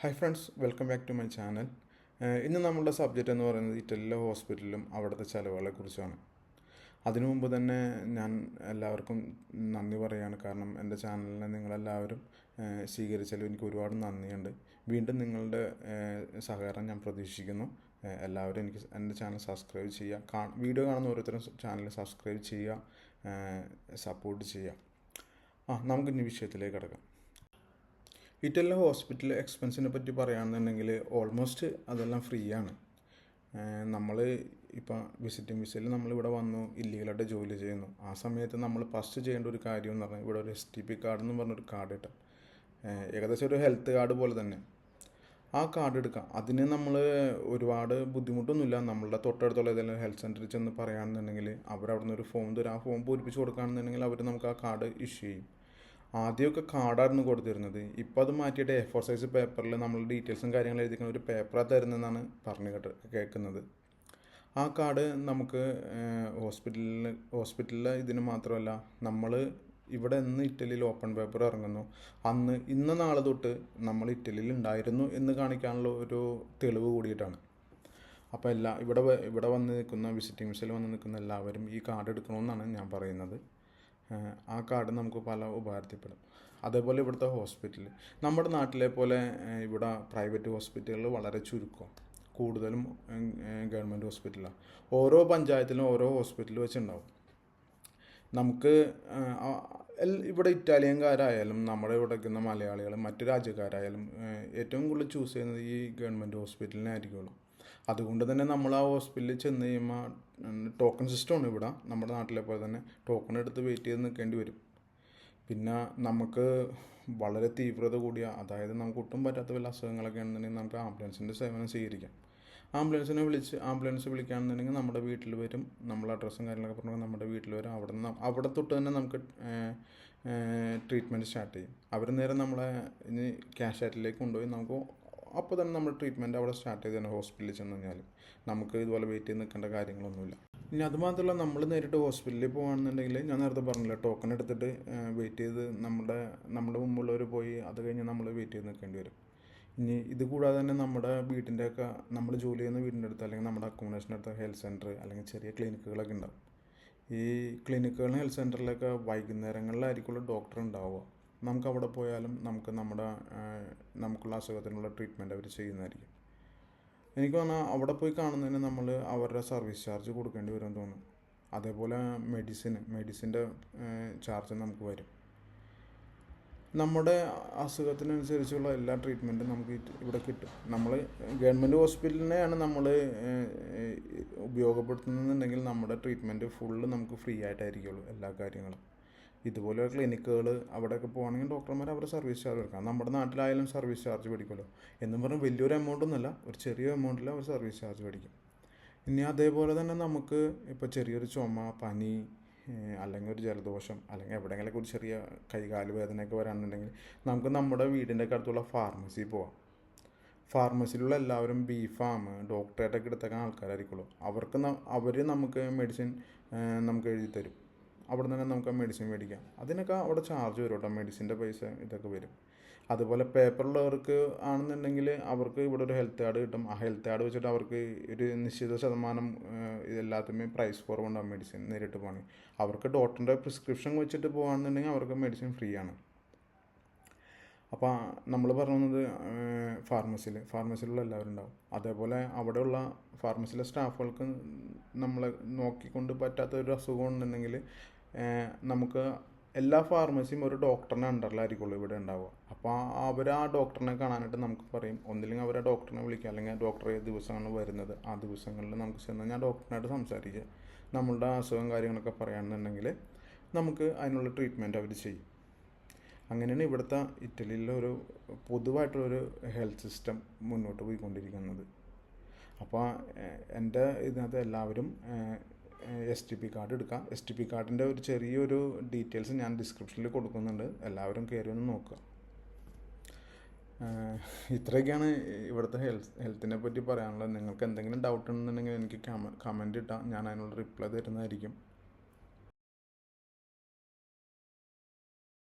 Hi friends welcome back to my channel ഇന്ന് നമ്മളുടെ subject എന്ന് പറയുന്നത് ഇറ്റലിയിലെ ഹോസ്പിറ്റലിലും അവിടുത്തെ ചിലവുകളെ കുറിച്ചാണ്. അതിനു മുമ്പ് തന്നെ ഞാൻ എല്ലാവർക്കും നന്ദി പറയുകയാണ് കാരണം എന്റെ ചാനലിനെ നിങ്ങളെല്ലാവരും സ്വീകരിച്ചാലും എനിക്ക് ഒരുപാട് നന്ദിയുണ്ട്. വീണ്ടും നിങ്ങളുടെ സഹകരണം ഞാൻ പ്രതീക്ഷിക്കുന്നു. എല്ലാവരും എനിക്ക് എന്റെ ചാനൽ സബ്സ്ക്രൈബ് ചെയ്യുക. കാ വീഡിയോ കാണുന്ന ഓരോരുത്തരും ചാനൽ സബ്സ്ക്രൈബ് ചെയ്യുക. സപ്പോർട്ട് ചെയ്യുക. ആ നമുക്കിനി വിഷയത്തിലേക്ക് കിടക്കാം. ഇറ്റലിലെ ഹോസ്പിറ്റൽ എക്സ്പെൻസിനെ പറ്റി പറയുകയാണെന്നുണ്ടെങ്കിൽ ഓൾമോസ്റ്റ് അതെല്ലാം ഫ്രീ ആണ്. നമ്മൾ ഇപ്പം വിസിറ്റിംഗ് വിസയിൽ നമ്മളിവിടെ വന്നു ഇല്ലീഗലായിട്ട് ജോലി ചെയ്യുന്നു. ആ സമയത്ത് നമ്മൾ ഫസ്റ്റ് ചെയ്യേണ്ട ഒരു കാര്യം എന്ന് പറഞ്ഞാൽ ഇവിടെ ഒരു എസ് ടി പി കാർഡ് എന്ന് പറഞ്ഞൊരു കാർഡ് കിട്ടാം. ഏകദേശം ഒരു ഹെൽത്ത് കാർഡ് പോലെ തന്നെ. ആ കാർഡ് എടുക്കാം. അതിന് നമ്മൾ ഒരുപാട് ബുദ്ധിമുട്ടൊന്നുമില്ല. നമ്മളുടെ തൊട്ടടുത്തുള്ള ഏതെങ്കിലും ഹെൽത്ത് സെന്ററിൽ ചെന്ന് പറയുകയാണെന്നുണ്ടെങ്കിൽ അവർ അവിടെ നിന്ന് ഒരു ഫോം തരും. ആ ഫോം പൂരിപ്പിച്ച് കൊടുക്കുകയാണെന്നുണ്ടെങ്കിൽ അവർ നമുക്ക് ആ കാർഡ് ഇഷ്യൂ ചെയ്യും. ആദ്യമൊക്കെ കാർഡായിരുന്നു കൊടുത്തിരുന്നത്. ഇപ്പോൾ അത് മാറ്റിയിട്ട് എ ഫോർ സൈസ് പേപ്പറിൽ നമ്മൾ ഡീറ്റെയിൽസും കാര്യങ്ങളും എഴുതിക്കുന്ന ഒരു പേപ്പറാണ് തരുന്നതെന്നാണ് പറഞ്ഞു കേട്ട് കേൾക്കുന്നത് ആ കാർഡ് നമുക്ക് ഹോസ്പിറ്റലിൽ ഹോസ്പിറ്റലിലെ ഇതിന് മാത്രമല്ല നമ്മൾ ഇവിടെ ഇന്ന് ഇറ്റലിയിൽ ഓപ്പൺ പേപ്പർ ഇറങ്ങുന്നു. അന്ന് ഇന്ന നാളെ തൊട്ട് നമ്മൾ ഇറ്റലിയിൽ ഉണ്ടായിരുന്നു എന്ന് കാണിക്കാനുള്ള ഒരു തെളിവ് കൂടിയിട്ടാണ്. അപ്പോൾ എല്ലാ ഇവിടെ ഇവിടെ വന്ന് നിൽക്കുന്ന വിസിറ്റിംഗ് വിസയിൽ വന്ന് നിൽക്കുന്ന എല്ലാവരും ഈ കാർഡ് എടുക്കണമെന്നാണ് ഞാൻ പറയുന്നത്. ആ കാർഡ് നമുക്ക് പല ഉപകാരത്തിൽപ്പെടും. അതേപോലെ ഇവിടുത്തെ ഹോസ്പിറ്റൽ. നമ്മുടെ നാട്ടിലെ പോലെ ഇവിടെ പ്രൈവറ്റ് ഹോസ്പിറ്റലുകൾ വളരെ ചുരുക്കം. കൂടുതലും ഗവൺമെന്റ് ഹോസ്പിറ്റലാണ് ഓരോ പഞ്ചായത്തിലും ഓരോ ഹോസ്പിറ്റൽ വെച്ചുണ്ടാവും. നമുക്ക് ഇവിടെ ഇറ്റാലിയൻകാരായാലും നമ്മുടെ ഇവിടെ നിൽക്കുന്ന മലയാളികൾ മറ്റു രാജ്യക്കാരായാലും ഏറ്റവും കൂടുതൽ ചൂസ് ചെയ്യുന്നത് ഈ ഗവൺമെന്റ് ഹോസ്പിറ്റലിനെ ആയിരിക്കുള്ളൂ. അതുകൊണ്ട് തന്നെ നമ്മൾ ആ ഹോസ്പിറ്റലിൽ ചെന്ന് കഴിയുമ്പോൾ ടോക്കൺ സിസ്റ്റമാണ് ഇവിടെ നമ്മുടെ നാട്ടിലെ പോലെ തന്നെ. ടോക്കൺ എടുത്ത് വെയിറ്റ് ചെയ്ത് നിൽക്കേണ്ടി വരും. പിന്നെ നമുക്ക് വളരെ തീവ്രത കൂടിയ അതായത് നമുക്ക് ഒട്ടും പറ്റാത്ത വല്ല അസുഖങ്ങളൊക്കെ ആണെന്നുണ്ടെങ്കിൽ നമുക്ക് ആംബുലൻസിന്റെ സേവനം സ്വീകരിക്കാം. ആംബുലൻസിനെ വിളിച്ച് ആംബുലൻസ് വിളിക്കുകയാണെന്നുണ്ടെങ്കിൽ നമ്മുടെ വീട്ടിൽ വരും. നമ്മൾ അഡ്രസ്സും കാര്യങ്ങളൊക്കെ പറഞ്ഞാൽ നമ്മുടെ വീട്ടിൽ വരും. അവിടെ നിന്ന് അവിടെ തൊട്ട് തന്നെ നമുക്ക് ട്രീറ്റ്മെന്റ് സ്റ്റാർട്ട് ചെയ്യും. അവർ നേരെ നമ്മളെ ഇനി ക്യാഷ് ആറ്റിലേക്ക് കൊണ്ടുപോയി നമുക്ക് അപ്പോൾ തന്നെ നമ്മൾ ട്രീറ്റ്മെന്റ് അവിടെ സ്റ്റാർട്ട് ചെയ്ത് തന്നെ ഹോസ്പിറ്റലിൽ ചെന്ന് കഴിഞ്ഞാൽ നമുക്ക് ഇതുപോലെ വെയിറ്റ് ചെയ്ത് നിൽക്കേണ്ട കാര്യങ്ങളൊന്നുമില്ല. ഇനി അതുമാത്രമല്ല നമ്മൾ നേരിട്ട് ഹോസ്പിറ്റലിൽ പോകുകയാണെന്നുണ്ടെങ്കിൽ ഞാൻ നേരത്തെ പറഞ്ഞില്ല ടോക്കൺ എടുത്തിട്ട് വെയിറ്റ് ചെയ്ത് നമ്മുടെ നമ്മുടെ മുമ്പുള്ളവർ പോയി അത് കഴിഞ്ഞ് നമ്മൾ വെയിറ്റ് ചെയ്ത് നിൽക്കേണ്ടി വരും. ഇനി ഇത് കൂടാതെ തന്നെ നമ്മുടെ വീടിന്റെയൊക്കെ നമ്മൾ ജോലി ചെയ്യുന്ന വീടിന്റെ അടുത്ത് അല്ലെങ്കിൽ നമ്മുടെ അക്കോമഡേഷന്റെ അടുത്ത് ഹെൽത്ത് സെന്റർ അല്ലെങ്കിൽ ചെറിയ ക്ലിനിക്കുകളൊക്കെ ഉണ്ടാവും. ഈ ക്ലിനിക്കുകളും ഹെൽത്ത് സെന്ററിലൊക്കെ വൈകുന്നേരങ്ങളിലായിരിക്കുമല്ലോ ഡോക്ടർ ഉണ്ടാവുക. നമുക്ക് അവിടെ പോയാലും നമുക്ക് നമ്മുടെ നമുക്കുള്ള അസുഖത്തിനുള്ള ട്രീറ്റ്മെന്റ് അവർ ചെയ്യുന്നതായിരിക്കും. എനിക്ക് തോന്നുന്നു അവിടെ പോയി കാണുന്നതിന് നമ്മൾ അവരുടെ സർവീസ് ചാർജ് കൊടുക്കേണ്ടി വരും തോന്നുന്നു. അതേപോലെ മെഡിസിന് മെഡിസിന്റെ ചാർജ് നമുക്ക് വരും. നമ്മുടെ അസുഖത്തിനനുസരിച്ചുള്ള എല്ലാ ട്രീറ്റ്മെന്റും നമുക്ക് ഇവിടെ കിട്ടും. നമ്മൾ ഗവൺമെന്റ് ഹോസ്പിറ്റലിനെയാണ് നമ്മൾ ഉപയോഗപ്പെടുത്തുന്നതെന്നുണ്ടെങ്കിൽ നമ്മുടെ ട്രീറ്റ്മെന്റ് ഫുള്ള് നമുക്ക് ഫ്രീ ആയിട്ടായിരിക്കുള്ളൂ എല്ലാ കാര്യങ്ങളും. ഇതുപോലെ ക്ലിനിക്കുകൾ അവിടെയൊക്കെ പോകുകയാണെങ്കിൽ ഡോക്ടർമാർ അവരുടെ സർവീസ് ചാർജ് എടുക്കാം നമ്മുടെ നാട്ടിലായാലും സർവീസ് ചാർജ് മേടിക്കുമല്ലോ എന്നും പറഞ്ഞാൽ വലിയൊരു എമൗണ്ട് ഒന്നുമല്ല ഒരു ചെറിയ എമൗണ്ടിൽ അവർ സർവീസ് ചാർജ് മേടിക്കും ഇനി അതേപോലെ തന്നെ നമുക്ക് ഇപ്പോൾ ചെറിയൊരു ചുമ പനി അല്ലെങ്കിൽ ഒരു ജലദോഷം അല്ലെങ്കിൽ എവിടെയെങ്കിലൊക്കെ ഒരു ചെറിയ കൈകാൽ വേദനയൊക്കെ വരാനുണ്ടെങ്കിൽ നമുക്ക് നമ്മുടെ വീടിന്റെ അടുത്തുള്ള ഫാർമസിയിൽ പോവാം. ഫാർമസിയിലുള്ള എല്ലാവരും ബി ഫാം ഡോക്ടറേറ്റൊക്കെ എടുത്തേക്കാൻ ആൾക്കാരായിരിക്കുള്ളൂ അവർക്ക് അവർ നമുക്ക് മെഡിസിൻ നമുക്ക് എഴുതി തരും അവിടെ തന്നെ നമുക്ക് ആ മെഡിസിൻ മേടിക്കാം. അതിനൊക്കെ അവിടെ ചാർജ് വരും കേട്ടോ മെഡിസിന്റെ പൈസ ഇതൊക്കെ വരും. അതുപോലെ പേപ്പറുള്ളവർക്ക് ആണെന്നുണ്ടെങ്കിൽ അവർക്ക് ഇവിടെ ഒരു ഹെൽത്ത് കാർഡ് കിട്ടും. ആ ഹെൽത്ത് കാർഡ് വെച്ചിട്ട് അവർക്ക് ഒരു നിശ്ചിത ശതമാനം ഇതെല്ലാത്തിനും പ്രൈസ് കുറവുണ്ടാവും മെഡിസിൻ നേരിട്ട് പോകണമെങ്കിൽ അവർക്ക് ഡോക്ടറിന്റെ പ്രിസ്ക്രിപ്ഷൻ വെച്ചിട്ട് പോകുകയാണെന്നുണ്ടെങ്കിൽ അവർക്ക് മെഡിസിൻ ഫ്രീ ആണ്. അപ്പോൾ നമ്മൾ പറയുന്നത് ഫാർമസിയിൽ ഫാർമസിയിലുള്ള എല്ലാവരും ഉണ്ടാവും. അതേപോലെ അവിടെയുള്ള ഫാർമസിയിലെ സ്റ്റാഫുകൾക്ക് നമ്മളെ നോക്കിക്കൊണ്ട് പറ്റാത്ത ഒരു അസുഖം ഉണ്ടെന്നുണ്ടെങ്കിൽ നമുക്ക് എല്ലാ ഫാർമസിയും ഒരു ഡോക്ടറിന്റെ അണ്ടറിലായിരിക്കുള്ളൂ ഇവിടെ ഉണ്ടാവുക. അപ്പോൾ അവർ ആ ഡോക്ടറിനെ കാണാനായിട്ട് നമുക്ക് പറയും. ഒന്നില്ലെങ്കിൽ അവർ ആ ഡോക്ടറിനെ വിളിക്കുക. അല്ലെങ്കിൽ ഡോക്ടർ ഏത് ദിവസമാണ് വരുന്നത്? ആ ദിവസങ്ങളിൽ നമുക്ക് ചെന്ന് ഞാൻ ഡോക്ടറിനായിട്ട് സംസാരിക്കുക. നമ്മളുടെ അസുഖം കാര്യങ്ങളൊക്കെ പറയുകയാണെന്നുണ്ടെങ്കിൽ നമുക്ക് അതിനുള്ള ട്രീറ്റ്മെന്റ് അവർ ചെയ്യും. അങ്ങനെയാണ് ഇവിടുത്തെ ഇറ്റലിയിലെ ഒരു പൊതുവായിട്ടുള്ളൊരു ഹെൽത്ത് സിസ്റ്റം മുന്നോട്ട് പോയിക്കൊണ്ടിരിക്കുന്നത്. അപ്പോൾ എന്റെ ഇതിനകത്ത് എല്ലാവരും എസ് ടി പി കാർഡ് എടുക്കാം. എസ് ടി പി കാർഡിന്റെ ഒരു ചെറിയൊരു ഡീറ്റെയിൽസ് ഞാൻ ഡിസ്ക്രിപ്ഷനിൽ കൊടുക്കുന്നുണ്ട്. എല്ലാവരും കയറി ഒന്ന് നോക്കുക ഇത്രയൊക്കെയാണ് ഇവിടുത്തെ ഹെൽത്ത് ഹെൽത്തിനെ പറ്റി പറയാനുള്ളത്. നിങ്ങൾക്ക് എന്തെങ്കിലും ഡൗട്ട് ഉണ്ടെന്നുണ്ടെങ്കിൽ എനിക്ക് കമന്റ് ഇട്ടാൽ ഞാൻ അതിനുള്ള റിപ്ലൈ തരുന്നതായിരിക്കും.